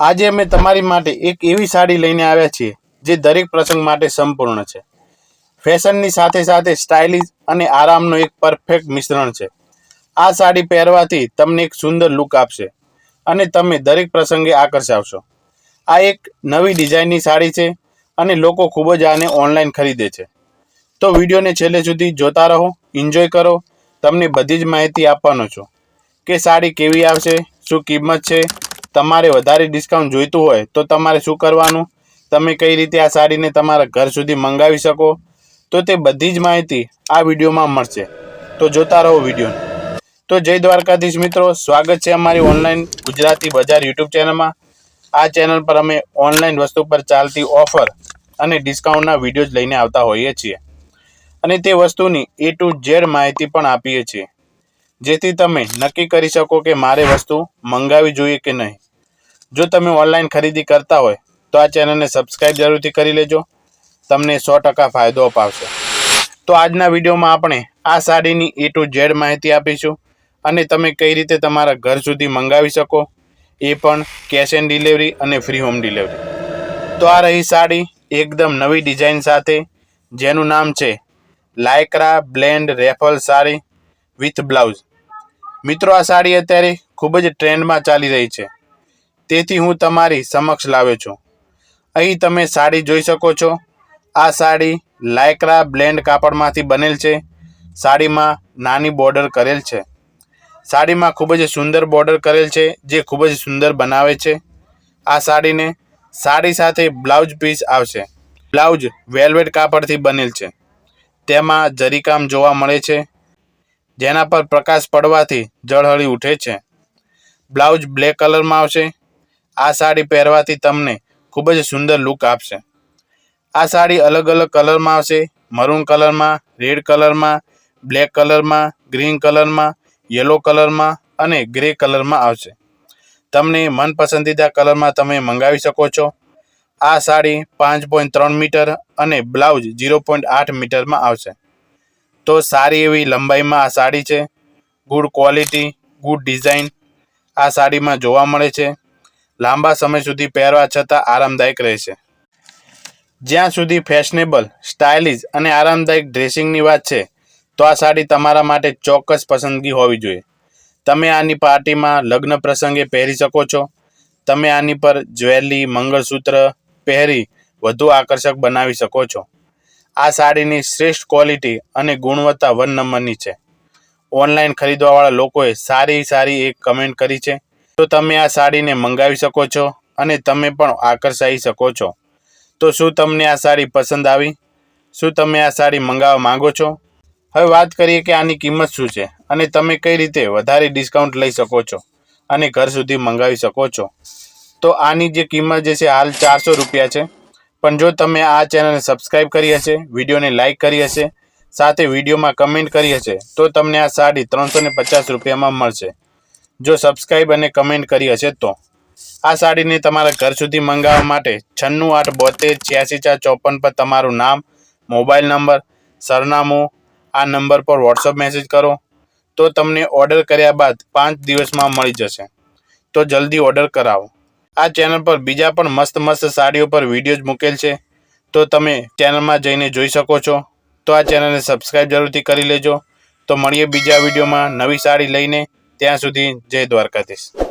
આજે અમે તમારી માટે એક એવી સાડી લઈને આવ્યા છીએ, જે દરેક પ્રસંગ માટે સંપૂર્ણ છે. ફેશનની સાથે સાથે સ્ટાઇલિશ અને આરામનો એક પરફેક્ટ મિશ્રણ છે. આ સાડી પહેરવાથી તમને એક સુંદર લુક આપશે અને તમે દરેક પ્રસંગે આકર્ષાવશો. આ એક નવી ડિઝાઇનની સાડી છે અને લોકો ખૂબ જ આને ઓનલાઈન ખરીદે છે. તો વિડીયોને છેલ્લે સુધી જોતા રહો એન્જોય કરો. તમને બધી જ માહિતી આપવાનો છું કે સાડી કેવી આવશે, શું કિંમત છે તમારે વધારે ડિસ્કાઉન્ટ જોઈતું હોય તો તમારે શું કરવાનું? તમે કઈ રીતે આ સાડીને તમારા ઘર સુધી મંગાવી શકો? તો તે બધી જ માહિતી આ વિડીયોમાં મળશે. તો જોતા રહો વિડીયોને તો જય દ્વારકાધીશ મિત્રો, સ્વાગત છે અમારી ઓનલાઈન ગુજરાતી બજાર યુટ્યુબ ચેનલમાં. આ ચેનલ પર અમે ઓનલાઈન વસ્તુ પર ચાલતી ઓફર અને ડિસ્કાઉન્ટના વીડિયો લઈને આવતા હોઈએ છીએ. અને તે વસ્તુની એ ટુ ઝેડ માહિતી પણ આપીએ છીએ. જેથી તમે નક્કી કરી શકો કે મારે વસ્તુ મંગાવી જોઈએ કે નહીં. જો તમે ઓનલાઈન ખરીદી કરતા હોય, તો આ ચેનલને સબસ્ક્રાઈબ જરૂરથી કરી લેજો. તમને સો ટકા ફાયદો અપાવશે. તો આજના વિડીયોમાં આપણે આ સાડીની એ ટુ ઝેડ માહિતી આપીશું અને તમે કઈ રીતે તમારા ઘર સુધી મંગાવી શકો, એ પણ કેશ એન્ડ ડિલિવરી અને ફ્રી હોમ ડિલિવરી તો આ રહી સાડી એકદમ નવી ડિઝાઇન સાથે, જેનું નામ છે lycra blend raffle sari with blouse. મિત્રો, આ સાડી અત્યારે ખૂબ જ ટ્રેન્ડમાં ચાલી રહી છે. તેથી હું તમારી સમક્ષ લાવ્યો છું. અહીં તમે સાડી જોઈ શકો છો. આ સાડી લાયકરા બ્લેન્ડ કાપડમાંથી બનેલ છે. સાડીમાં નાની બોર્ડર કરેલ છે. સાડીમાં ખૂબ જ સુંદર બોર્ડર કરેલ છે, જે ખૂબ જ સુંદર બનાવે છે. આ સાડીને સાડી સાથે બ્લાઉઝ પીસ આવશે. બ્લાઉઝ વેલ્વેટ કાપડથી બનેલ છે. તેમાં જરીકામ જોવા મળે છે. જેના પર પ્રકાશ પડવાથી ઝળહળી ઉઠે છે. બ્લાઉઝ બ્લેક કલરમાં આવશે. આ સાડી પહેરવાથી તમને ખૂબ જ સુંદર લુક આપશે. આ સાડી અલગ અલગ કલરમાં આવશે. મરૂન કલરમાં રેડ કલરમાં બ્લેક કલરમાં ગ્રીન કલરમાં યલો કલરમાં અને ગ્રે કલરમાં આવશે. તમને મનપસંદીદા કલરમાં તમે મંગાવી શકો છો. આ સાડી પાંચ પોઈન્ટ ત્રણ મીટર અને બ્લાઉઝ ઝીરો પોઈન્ટ આઠ મીટરમાં આવશે. તો સારી એવી લંબાઈમાં આ સાડી છે. ગુડ ક્વોલિટી ગુડ ડિઝાઇન આ સાડીમાં જોવા મળે છે. લાંબા સમય સુધી પહેરવા છતાં આરામદાયક રહેશે. જ્યાં સુધી ફેશનેબલ, સ્ટાઇલિશ અને આરામદાયક ડ્રેસિંગની વાત છે, તો આ સાડી તમારા માટે ચોક્કસ પસંદગી હોવી જોઈએ. તમે આની પાર્ટીમાં લગ્ન પ્રસંગે પહેરી શકો છો. તમે આની પર જ્વેલરી, મંગળસૂત્ર પહેરી વધુ આકર્ષક બનાવી શકો છો. આ સાડીની શ્રેષ્ઠ ક્વોલિટી અને ગુણવત્તા વન નંબરની છે. ઓનલાઈન ખરીદવાવાળા લોકોએ સારી સારી એક કમેન્ટ કરી છે. તો તમે આ સાડીને મંગાવી શકો છો અને તમે પણ આકર્ષાઈ શકો છો. તો શું તમને આ સાડી પસંદ આવી? શું તમે આ સાડી મંગાવવા માંગો છો? હવે વાત કરીએ કે આની કિંમત શું છે અને તમે કઈ રીતે વધારે ડિસ્કાઉન્ટ લઈ શકો છો અને ઘર સુધી મંગાવી શકો છો. તો આની જે કિંમત જે છે હાલ ચારસો રૂપિયા છે. પણ જો તમે આ ચેનલને સબસ્ક્રાઈબ કરી હશે, વિડીયોને લાઇક કરી હશે, સાથે વિડીયોમાં કમેન્ટ કરી હશે, તો તમને આ સાડી ત્રણસો પચાસ રૂપિયામાં મળશે. જો સબસ્ક્રાઈબ અને કમેન્ટ કરી હશે તો. આ સાડીને તમારા ઘર સુધી મંગાવવા માટે છન્નું આઠ બોતેર છ્યાસી ચાર ચોપન પર તમારું નામ મોબાઈલ નંબર સરનામું, આ નંબર પર વોટ્સઅપ મેસેજ કરો. તો તમને ઓર્ડર કર્યા બાદ પાંચ દિવસમાં મળી જશે. તો જલ્દી ઓર્ડર કરાવો. આ ચેનલ પર બીજા પણ મસ્ત મસ્ત સાડીઓ પર વિડીયોઝ મૂકેલ છે. તો તમે ચેનલમાં જઈને જોઈ શકો છો. તો આ ચેનલને સબસ્ક્રાઈબ જરૂરથી કરી લેજો. તો મળીએ બીજા વિડીયોમાં નવી સાડી લઈને. ત્યાં સુધી જય દ્વારકાધીશ.